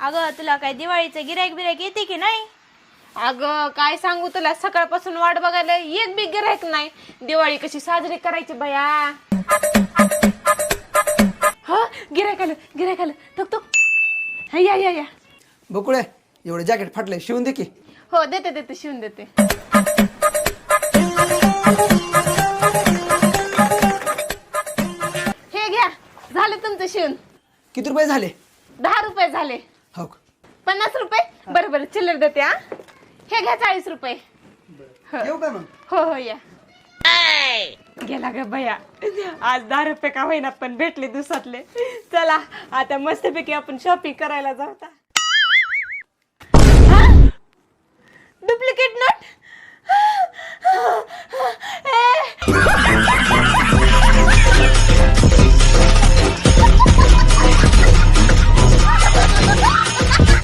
अगं तुला काय दिवाळीचं गिरायक बिरायक येते की नाही? अगं काय सांगू तुला? सकाळपासून वाट बघायला एक बी गिरायक नाही. दिवाळी कशी साजरी करायची बया? हा गिरायक आलं गिरायक आलं. थक थक. हा, या या या. बकुळे एवढं जॅकेट फाटलंय शिवून दे की. हो देते देते शिवून देते. हे घ्या झालं तुमचं शिवून. किती रुपये झाले? दहा रुपये झाले. हो का? पन्नास रुपये? बरं बरं चिल्लर देते हा. हे घ्या चाळीस रुपये. येऊ मग? हो हो या. गेला ग बया आज दहा रुपये का होईना पण भेटले दिवसातले. चला आता मस्तपैकी आपण शॉपिंग करायला जाऊ डुप्लिकेट